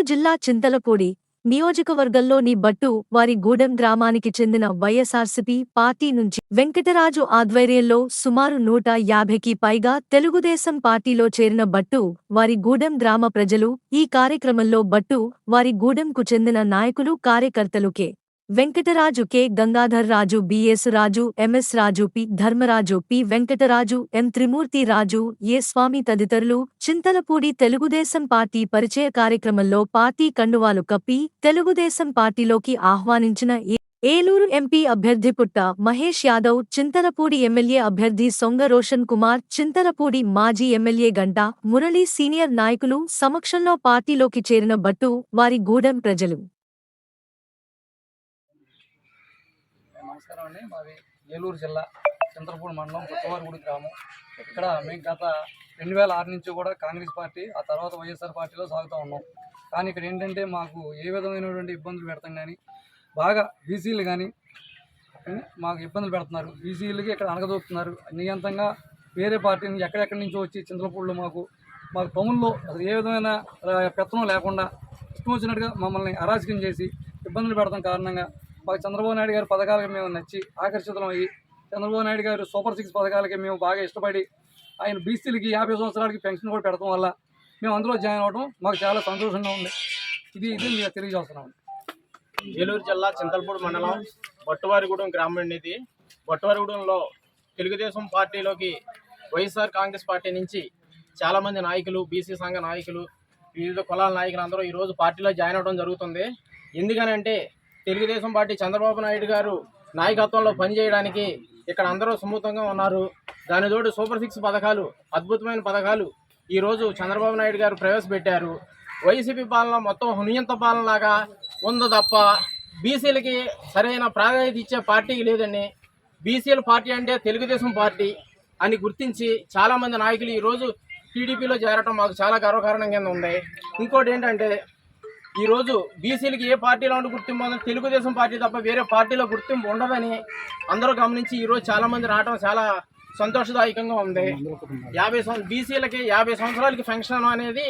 ఏలూరు జిల్లా చింతలపూడి నియోజకవర్గంలోని బట్టు వారి గూడెం గ్రామానికి చెందిన వైఎస్ఆర్సీపీ పార్టీ నుంచి వెంకటరాజు ఆధ్వర్యంలో సుమారు నూట యాభైకి పైగా తెలుగుదేశం పార్టీలో చేరిన బట్టు వారి గూడెం గ్రామ ప్రజలు ఈ కార్యక్రమంలో బట్టు వారి గూడెంకు చెందిన నాయకులు కార్యకర్తలు K. Venkataraju K. Gangadhar Raju BS Raju MS Raju P. Dharmaraju P. Venkataraju M. Trimurthi Raju A. Swami తదితరులు చింతలపూడి తెలుగుదేశం పార్టీ పరిచయ కార్యక్రమంలో పార్టీ కండువాలు కప్పి తెలుగుదేశం పార్టీలోకి ఆహ్వానించిన ఏలూరు ఎంపీ అభ్యర్థి పుట్ట మహేష్ యాదవ్ చింతలపూడి ఎమ్మెల్యే అభ్యర్థి సొంగ రోషన్ కుమార్ చింతలపూడి మాజీ ఎమ్మెల్యే గంట మురళీ సీనియర్ నాయకులు సమక్షంలో పార్టీలోకి చేరిన బట్టు వారి గూడెం ప్రజలు. నమస్కారం అండి మాది ఏలూరు జిల్లా చంద్రపూడి మండలం కొత్తవారిగూడి గ్రామం. ఇక్కడ మేము గత రెండు వేల ఆరు నుంచి కూడా కాంగ్రెస్ పార్టీ ఆ తర్వాత వైఎస్ఆర్ పార్టీలో సాగుతూ ఉన్నాం. కానీ ఇక్కడ ఏంటంటే మాకు ఏ విధమైనటువంటి ఇబ్బందులు పెడతాం కానీ బాగా బీసీలు కానీ మాకు ఇబ్బందులు పెడుతున్నారు. బీసీలకి ఇక్కడ అనగదొక్కుతున్నారు నియంతంగా వేరే పార్టీని ఎక్కడెక్కడి నుంచో వచ్చి చంద్రపూడిలో మాకు మాకు పనుల్లో అసలు ఏ విధమైన పెత్తనం లేకుండా ఇష్టం వచ్చినట్టుగా మమ్మల్ని అరాచకం చేసి ఇబ్బందులు పెడతాం కారణంగా మాకు చంద్రబాబు నాయుడు గారి పథకాలకి మేము నచ్చి ఆకర్షితులమయ్యి చంద్రబాబు నాయుడు గారు సూపర్ సిక్స్ పథకాలకి మేము బాగా ఇష్టపడి ఆయన బీసీలకి యాభై సంవత్సరాలకి పెన్షన్ కూడా పెడతాం వల్ల మేము అందులో జాయిన్ అవ్వడం మాకు చాలా సంతోషంగా ఉంది. ఇది ఇది మీకు తెలియజేస్తున్నాం ఏలూరు జిల్లా చింతలపూడి మండలం బొట్టవారిగూడెం గ్రామం ఇది బొట్టవారిగూడెంలో తెలుగుదేశం పార్టీలోకి వైఎస్ఆర్ కాంగ్రెస్ పార్టీ నుంచి చాలామంది నాయకులు బీసీ సంఘ నాయకులు వివిధ కులాల నాయకులు అందరూ ఈరోజు పార్టీలో జాయిన్ అవ్వడం జరుగుతుంది. ఎందుకనంటే తెలుగుదేశం పార్టీ చంద్రబాబు నాయుడు గారు నాయకత్వంలో పనిచేయడానికి ఇక్కడ అందరూ సుముఖంగా ఉన్నారు. దాని తోడు సూపర్ సిక్స్ పథకాలు అద్భుతమైన పథకాలు ఈరోజు చంద్రబాబు నాయుడు గారు ప్రవేశపెట్టారు. వైసీపీ పాలన మొత్తం హునియంత పాలనలాగా ఉంది తప్ప బీసీలకి సరైన ప్రాధాన్యత ఇచ్చే పార్టీకి లేదండి. బీసీల పార్టీ అంటే తెలుగుదేశం పార్టీ అని గుర్తించి చాలామంది నాయకులు ఈరోజు టీడీపీలో చేరటం మాకు చాలా గర్వకారణం కింద ఉంది. ఇంకోటి ఏంటంటే ఈరోజు బీసీలకి ఏ పార్టీలో ఉండి గుర్తింపు ఉందో తెలుగుదేశం పార్టీ తప్ప వేరే పార్టీలో గుర్తింపు ఉండదని అందరూ గమనించి ఈరోజు చాలామంది రావడం చాలా సంతోషదాయకంగా ఉంది. యాభై సంవత్సరం బీసీలకి యాభై సంవత్సరాలకి పెన్షన్ అనేది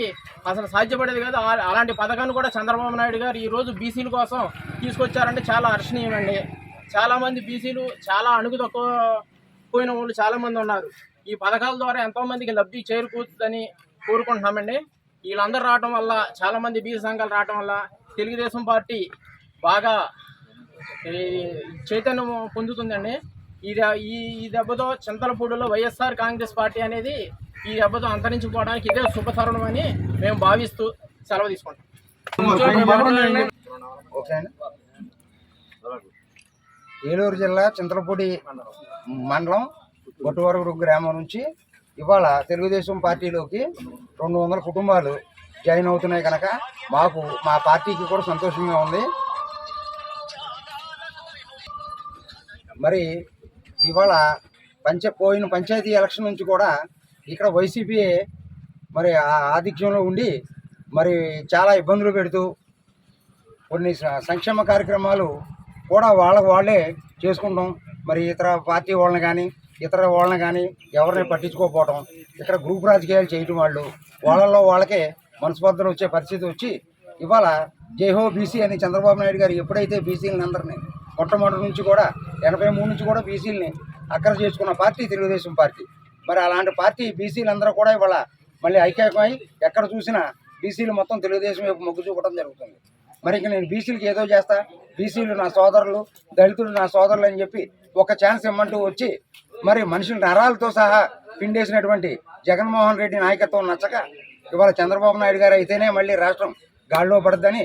అసలు సాధ్యపడేది కాదు. అలాంటి పథకాన్ని కూడా చంద్రబాబు నాయుడు గారు ఈరోజు బీసీల కోసం తీసుకొచ్చారంటే చాలా హర్షణీయమండి చాలామంది బీసీలు చాలా అణుగు తక్కువ పోయిన వాళ్ళు చాలామంది ఉన్నారు. ఈ పథకాల ద్వారా ఎంతోమందికి లబ్ధి చేరుకుంటుందని కోరుకుంటున్నామండి. వీళ్ళందరూ రావటం వల్ల చాలామంది బీసీ సంఘాలు రావటం వల్ల తెలుగుదేశం పార్టీ బాగా చైతన్యం పొందుతుందండి. ఈ ఈ ఈ దెబ్బతో చింతలపూడిలో వైఎస్ఆర్ కాంగ్రెస్ పార్టీ అనేది ఈ దెబ్బతో అంతరించిపోవడానికి ఇదే శుభతరుణం అని మేము భావిస్తూ సెలవు తీసుకుంటాం. ఏలూరు జిల్లా చింతలపూడి మండలం గొట్టువరగుడు గ్రామం నుంచి ఇవాళ తెలుగుదేశం పార్టీలోకి రెండు వందల కుటుంబాలు జాయిన్ అవుతున్నాయి కనుక మాకు మా పార్టీకి కూడా సంతోషంగా ఉంది. మరి ఇవాళ పంచ పోయిన పంచాయతీ ఎలక్షన్ నుంచి కూడా ఇక్కడ వైసీపీ మరి ఆ ఆధిక్యంలో ఉండి మరి చాలా ఇబ్బందులు పెడుతూ కొన్ని సంక్షేమ కార్యక్రమాలు కూడా వాళ్ళకు వాళ్ళే చేసుకుంటాం. మరి ఇతర పార్టీ వాళ్ళని కానీ ఇతర వాళ్ళని కానీ ఎవరిని పట్టించుకోకపోవటం ఇక్కడ గ్రూప్ రాజకీయాలు చేయటం వాళ్ళు వాళ్ళల్లో వాళ్ళకే మనస్పర్ధలు వచ్చే పరిస్థితి వచ్చి ఇవాళ జైహో బీసీ అని చంద్రబాబు నాయుడు గారు ఎప్పుడైతే బీసీలని అందరినీ మొట్టమొదటి నుంచి కూడా ఎనభై మూడు నుంచి కూడా బీసీలని అక్కడ చేసుకున్న పార్టీ తెలుగుదేశం పార్టీ. మరి అలాంటి పార్టీ బీసీలందరూ కూడా ఇవాళ మళ్ళీ ఐక్యమై ఎక్కడ చూసినా బీసీలు మొత్తం తెలుగుదేశం వైపు మొగ్గు చూపడం జరుగుతుంది. మరి ఇంక నేను బీసీలకి ఏదో చేస్తా బీసీలు నా సోదరులు దళితులు నా సోదరులు అని చెప్పి ఒక ఛాన్స్ ఇమ్మంటూ వచ్చి మరి మనుషుల నరాలతో సహా పిండేసినటువంటి జగన్మోహన్ రెడ్డి నాయకత్వం నచ్చక ఇవాళ చంద్రబాబు నాయుడు గారు అయితేనే మళ్ళీ రాష్ట్రం గాడిలో పడద్దని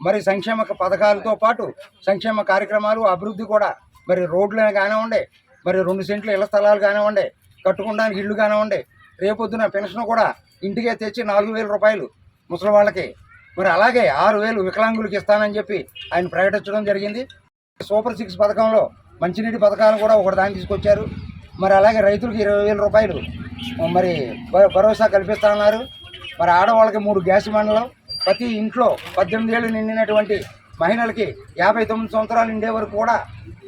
మరి సంక్షేమ పథకాలతో పాటు సంక్షేమ కార్యక్రమాలు అభివృద్ధి కూడా మరి రోడ్లు కానివ్వండి మరి రెండు సెంట్లు ఇళ్ళ స్థలాలు కానివ్వండి కట్టుకోవడానికి ఇళ్ళు కానివ్వండి రేపొద్దున పెన్షన్ కూడా ఇంటికే తెచ్చి నాలుగు వేల రూపాయలు ముసలి వాళ్ళకి. మరి అలాగే ఆరు వేలు వికలాంగులకు ఇస్తానని చెప్పి ఆయన ప్రకటించడం జరిగింది. సూపర్ సిక్స్ పథకంలో మంచినీటి పథకాలను కూడా ఒకటి దాన్ని తీసుకొచ్చారు. మరి అలాగే రైతులకు ఇరవై వేల రూపాయలు మరి భరోసా కల్పిస్తామన్నారు మరి ఆడవాళ్ళకి మూడు గ్యాస్ మండలం ప్రతి ఇంట్లో పద్దెనిమిది ఏళ్ళు నిండినటువంటి మహిళలకి యాభై తొమ్మిది సంవత్సరాలు నిండే వరకు కూడా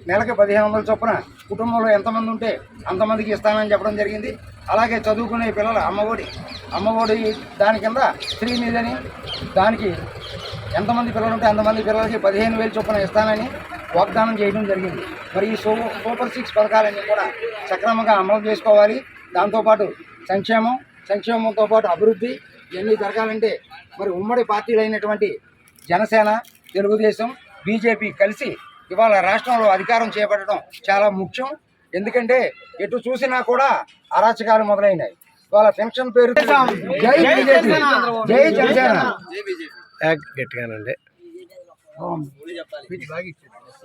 నెలకి పదిహేను వందల చొప్పున కుటుంబంలో ఎంతమంది ఉంటే అంతమందికి ఇస్తానని చెప్పడం జరిగింది. అలాగే చదువుకునే పిల్లల అమ్మఒడి అమ్మఒడి దాని కింద శ్రీనిధిని దానికి ఎంతమంది పిల్లలు ఉంటే అంతమంది పిల్లలకి పదిహేను వేలు చొప్పున ఇస్తానని వాగ్దానం చేయడం జరిగింది. మరి ఈ సూ సూపర్ సిక్స్ పథకాలన్నీ కూడా సక్రమంగా అమలు చేసుకోవాలి. దాంతోపాటు సంక్షేమం సంక్షేమంతో పాటు అభివృద్ధి ఇవన్నీ జరగాలంటే మరి ఉమ్మడి పార్టీలు అయినటువంటి జనసేన తెలుగుదేశం బీజేపీ కలిసి ఇవాళ రాష్ట్రంలో అధికారం చేపట్టడం చాలా ముఖ్యం. ఎందుకంటే ఎటు చూసినా కూడా అరాచకాలు మొదలైనాయి. ఇవాళ పెన్షన్ పేరు జై బీజేపీ. జై జనసేన. గట్టిగానండి.